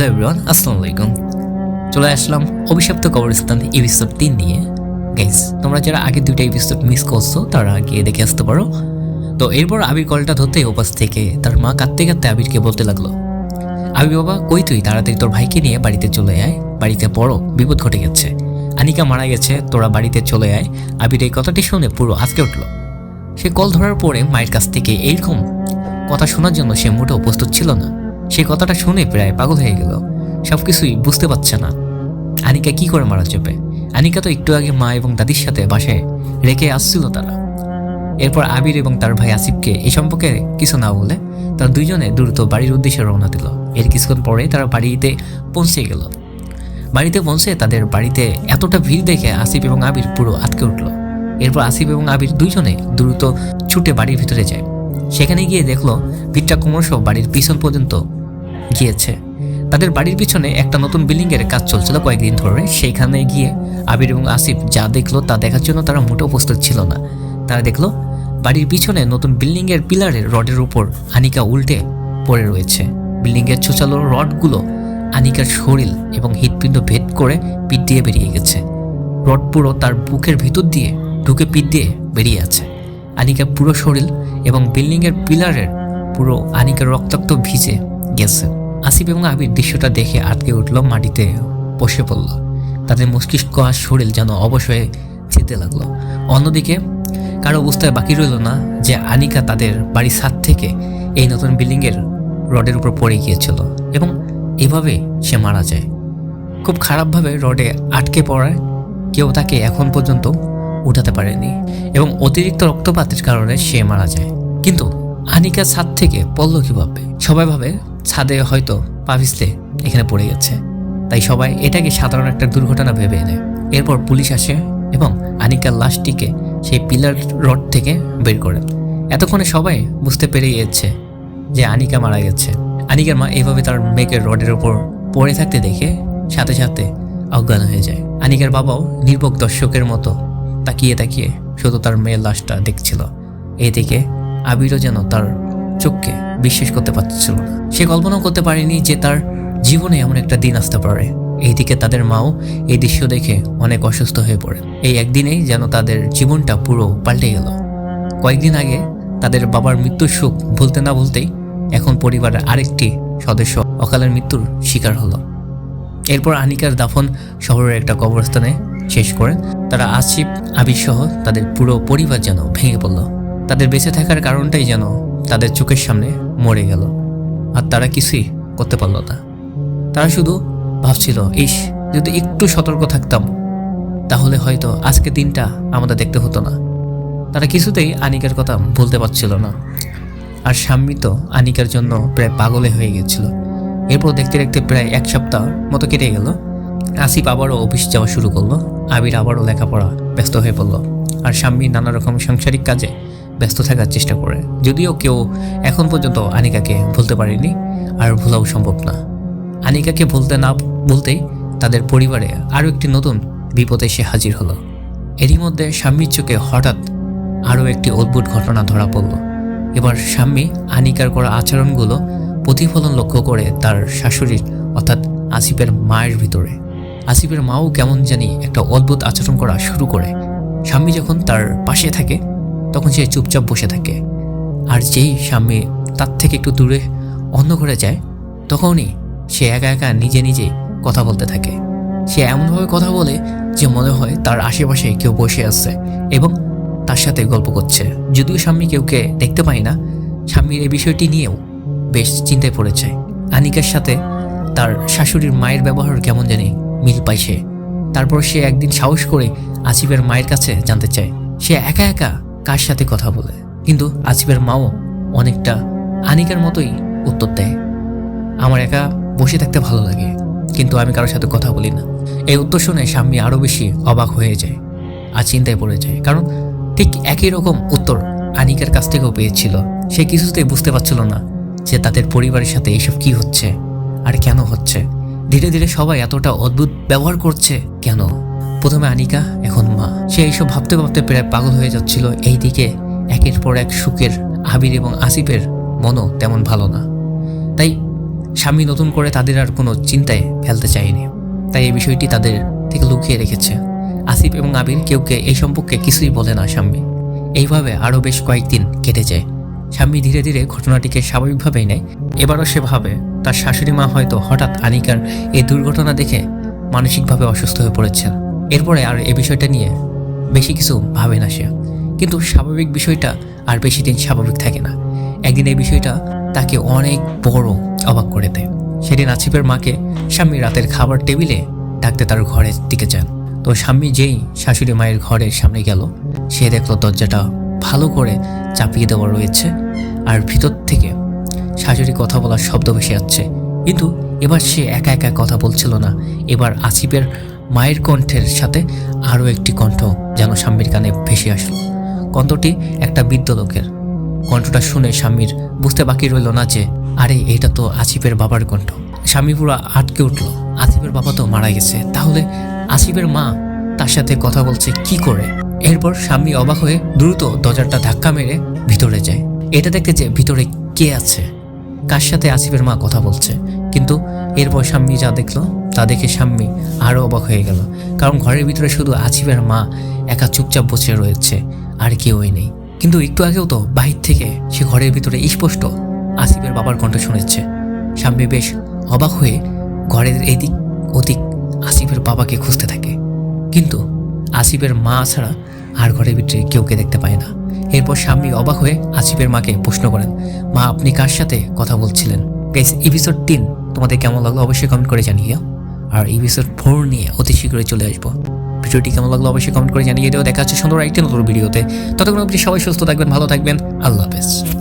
Hello everyone আসসালামু আলাইকুম চলে আসলাম অভিশপ্ত কবরস্থান এপিসোড তিন নিয়ে। গাইস তোমরা যারা আগে দুইটা এপিসোড মিস করছ, তারা গিয়ে দেখে আসতে পারো। তো এরপর আবির কলটা ধরতেই ওপাশ থেকে তার মা কাঁদতে কাঁদতে আবিরকে বলতে লাগল, আবির বাবা, কই তুই? তাড়াতাড়ি তোর ভাইকে নিয়ে বাড়িতে চলে আয়। বাড়িতে বড় বিপদ ঘটে গেছে। আনিকা মারা গেছে, তোরা বাড়িতে চলে আয়। আবির এই কথাটি শুনে পুরো আজকে উঠল। সে কল ধরার পরে মায়ের কাছ থেকে এইরকম কথা শোনার জন্য সে মোটেও প্রস্তুত ছিল না। সে কথাটা শুনে প্রায় পাগল হয়ে গেল। সব কিছুই বুঝতে পারছে না। আনিকা কি করে মারা যাবে? আনিকা তো একটু আগে মা এবং দাদির সাথে বাসায় রেখে আসছিল তারা। এরপর আবির এবং তার ভাই আসিফকে এই সম্পর্কে কিছু না বলে তারা দুইজনে দ্রুত বাড়ির উদ্দেশ্যে রওনা দিল। এর কিছুক্ষণ পরে তারা বাড়িতে পৌঁছে গেল। বাড়িতে পৌঁছে তাদের বাড়িতে এতটা ভিড় দেখে আসিফ এবং আবির পুরো আটকে উঠল। এরপর আসিফ এবং আবির দুইজনে দ্রুত ছুটে বাড়ির ভিতরে যায়। সেখানে গিয়ে দেখল ভিড়টা ক্রমশ বাড়ির পিছন পর্যন্ত গিয়েছে। তাদের বাড়ির পিছনে একটা নতুন বিল্ডিং এর কাজ চলছিল কয়েকদিন ধরে। সেখানে গিয়ে আবির এবং আসিফ যা দেখল তা দেখার জন্য তারা মোটেও প্রস্তুত ছিল না। তারা দেখল, বাড়ির পিছনে নতুন বিল্ডিং এর পিলারের রডের উপর আনিকা উল্টে পড়ে রয়েছে। বিল্ডিং এর ছোচালো রডগুলো আনিকার শরীর এবং হৃৎপিণ্ড ভেদ করে পিঠ দিয়ে বেরিয়ে গেছে। রড পুরো তার বুকের ভিতর দিয়ে ঢুকে পিঠ দিয়ে বেরিয়ে আছে। আনিকার পুরো শরীর এবং বিল্ডিংয়ের পিলারের পুরো আনিকার রক্তাক্ত ভিজে গেছে। আসিফ এবং আবির দৃশ্যটা দেখে আটকে উঠল মাটিতে বসে পড়ল। তাদের মস্তিষ্ক আর শরীর যেন অবশ্যই যেতে লাগল। অন্যদিকে কারও অবস্থায় বাকি রইল না যে আনিকা তাদের বাড়ির ছাদ থেকে এই নতুন বিল্ডিংয়ের রডের উপর পড়ে গিয়েছিল এবং এভাবে সে মারা যায়। খুব খারাপভাবে রডে আটকে পড়ায় কেউ তাকে এখন পর্যন্ত উঠাতে পারেনি এবং অতিরিক্ত রক্তপাতের কারণে সে মারা যায়। কিন্তু আনিকা ছাদ থেকে পড়ল কীভাবে? সবাই ভাবে ছাদে হয়তো পা পিছলে এখানে পড়ে গেছে। তাই সবাই এটাকে সাধারণ একটা দুর্ঘটনা ভেবে নেয় এরপর পুলিশ আসে এবং আনিকার লাশটিকে সেই পিলার রড থেকে বের করে। এতক্ষণে সবাই বুঝতে পেরে গিয়েছে যে আনিকা মারা গেছে। আনিকার মা এইভাবে তার মেয়েকে রডের ওপর পড়ে থাকতে দেখে সাথে সাথে অজ্ঞান হয়ে যায়। আনিকার বাবাও নির্ভক দর্শকের মতো তাকিয়ে তাকিয়ে শুধু তার মেয়ের লাশটা দেখছিল। এদিকে আবিরও যেন তার চোখকে বিশ্বাস করতে পারছিল না। সে কল্পনাও করতে পারেনি যে তার জীবনে এমন একটা দিন আসতে পারে। এইদিকে তাদের মাও এই দৃশ্য দেখে অনেক অসুস্থ হয়ে পড়ে। এই একদিনেই যেন তাদের জীবনটা পুরো পাল্টে গেল। কয়েকদিন আগে তাদের বাবার মৃত্যুর সুখ ভুলতে না ভুলতেই এখন পরিবারের আরেকটি সদস্য অকালের মৃত্যুর শিকার হলো। এরপর আনিকার দাফন শহরের একটা কবরস্থানে শেষ করে তারা আসিফ, আবির সহ তাদের পুরো পরিবার যেন ভেঙে পড়ল। তাদের বেঁচে থাকার কারণটাই যেন তাদের চোখের সামনে মরে গেল। আর তারা কিছুই করতে পারল না। তারা শুধু ভাবছিল, ইস, যদি একটু সতর্ক থাকতাম, তাহলে হয়তো আজকে দিনটা আমাদের দেখতে হতো না। তারা কিছুতেই আনিকার কথা বলতে পারছিল না। আর স্বামী তো আনিকার জন্য প্রায় পাগলে হয়ে গেছিল। এরপর দেখতে দেখতে প্রায় এক সপ্তাহ মতো কেটে গেল। আসিফ আবারও অফিস যাওয়া শুরু করল। আবির আবারও লেখাপড়া ব্যস্ত হয়ে পড়ল। আর স্বামী নানা রকম সাংসারিক কাজে ব্যস্ত থাকার চেষ্টা করে। যদিও কেউ এখন পর্যন্ত আনিকাকে ভুলতে পারেনি, আর ভোলাও সম্ভব না। আনিকাকে ভুলতে না বলতেই তাদের পরিবারে আরও একটি নতুন বিপদে সে হাজির হলো। এরই মধ্যে স্বামীর চোখে হঠাৎ আরও একটি অদ্ভুত ঘটনা ধরা পড়ল। এবার স্বামী আনিকার করা আচরণগুলো প্রতিফলন লক্ষ্য করে তার শাশুড়ির, অর্থাৎ আসিফের মায়ের ভিতরে। আসিফের মাও কেমন জানি একটা অদ্ভুত আচরণ করা শুরু করে। স্বামী যখন তার পাশে থাকে তখন সে চুপচাপ বসে থাকে। আর যেই স্বামী তার থেকে একটু দূরে অন্য ঘরে যায়, তখনই সে একা একা নিজে নিজে কথা বলতে থাকে। সে এমনভাবে কথা বলে যে মনে হয় তার আশেপাশে কেউ বসে আছে এবং তার সাথে গল্প করছে। যদিও স্বামী কেউকে দেখতে পায় না, স্বামীর এই বিষয়টি নিয়েও বেশ চিন্তায় পড়েছে। আনিকার সাথে তার শাশুড়ির মায়ের ব্যবহার কেমন জানি মিল পায় সে। তারপর সে একদিন সাহস করে আসিফের মায়ের কাছে জানতে চায়। সে একা একা কার সাথে কথা বলে। কিন্তু আসিফের মাও অনেকটা আনিকার মতোই উত্তর দেয়। আমার একা বসে থাকতে ভালো লাগে, কিন্তু আমি কারোর সাথে কথা বলি না। এই উত্তর শুনে স্বামী আরও বেশি অবাক হয়ে যায় আর চিন্তায় পড়ে যায়, কারণ ঠিক একই রকম উত্তর আনিকার কাছ থেকেও পেয়েছিল। সে কিছুতেই বুঝতে পারছিল না যে তাদের পরিবারের সাথে এইসব কি হচ্ছে আর কেন হচ্ছে। ধীরে ধীরে সবাই এতটা অদ্ভুত ব্যবহার করছে কেন? প্রথমে আনিকা, এখন মা। সে এইসব ভাবতে ভাবতে প্রায় পাগল হয়ে যাচ্ছিল। এই দিকে একের পর এক সুখের, আবির এবং আসিফের মনও তেমন ভালো না। তাই স্বামী নতুন করে তাদের আর কোনো চিন্তায় ফেলতে চায়নি। তাই এই বিষয়টি তাদের থেকে লুকিয়ে রেখেছে। আসিফ এবং আবির কেউ কে এই সম্পর্কে কিছুই বলে না স্বামী। এইভাবে আরও বেশ কয়েকদিন কেটে যায়। স্বামী ধীরে ধীরে ঘটনাটিকে স্বাভাবিকভাবেই নেয়। এবারও সে ভাবে তার শাশুড়ি মা হয়তো হঠাৎ আনিকার এই দুর্ঘটনা দেখে মানসিকভাবে অসুস্থ হয়ে পড়েছেন। এরপরে আর এই বিষয়টা নিয়ে বেশি কিছু ভাবে না সে। কিন্তু স্বাভাবিক বিষয়টা আর বেশি দিন স্বাভাবিক থাকে না। একদিন এই বিষয়টা তাকে অনেক বড় অবাক করে দেয়। সেদিন আসিফের মাকে স্বামী রাতের খাবার টেবিলে ডাকতে তার ঘরের দিকে যান। তো স্বামী যেই শাশুড়ি মায়ের ঘরের সামনে গেল, সে দেখল দরজাটা ভালো করে চাপিয়ে দেওয়া রয়েছে আর ভিতর থেকে শাশুড়ি কথা বলার শব্দ ভেসে যাচ্ছে কিন্তু এবার সে একা একা কথা বলছিল না। এবার আসিফের মায়ের কণ্ঠের সাথে আরও একটি কণ্ঠ যেন স্বামীর কানে ভেসে আসলো। কণ্ঠটি একটা বৃদ্ধ লোকের। কণ্ঠটা শুনে স্বামীর বুঝতে বাকি রইল না যে, আরে, এটা তো আসিফের বাবার কণ্ঠ। স্বামী পুরো আটকে উঠল। আসিফের বাবা তো মারা গেছে। তাহলে আসিফের মা তার সাথে কথা বলছে কি করে? এরপর স্বামী অবাক হয়ে দ্রুত দরজাটা ধাক্কা মেরে ভিতরে যায়। এটা দেখতে যে ভিতরে কে আছে? কার সাথে আসিফের মা কথা বলছে? কিন্তু এরপর স্বামী যা দেখল তা দেখে স্বামী আরও অবাক হয়ে গেল। কারণ ঘরের ভিতরে শুধু আসিফের মা একা চুপচাপ বসে রয়েছে, আর কেউই নেই। কিন্তু একটু আগেও তো বাহির থেকে সে ঘরের ভিতরে স্পষ্ট আসিফের বাবার কণ্ঠ শুনেছে। স্বামী বেশ অবাক হয়ে ঘরের এদিক ওদিক আসিফের বাবাকে খুঁজতে থাকে। কিন্তু আসিফের মা ছাড়া আর ঘরের ভিতরে কেউকে দেখতে পায় না। এরপর স্বামী অবাক হয়ে আসিফের মাকে প্রশ্ন করেন, মা, আপনি কার সাথে কথা বলছিলেন? এপিসোড তিন। তোমাদের কেমন লাগল অবশ্যই কমেন্ট করে জানিয়ে আর এপিসোড ফোর নিয়ে অতি শীঘ্রই চলে আসব। ভিডিওটি কেমন লাগল অবশ্যই কমেন্ট করে জানিয়ে দেওয়া দেখা হচ্ছে সুন্দর একটি নতুন ভিডিওতে। ততক্ষণ অবধি সবাই সুস্থ থাকবেন, ভালো থাকবেন। আল্লাহ হাফেজ।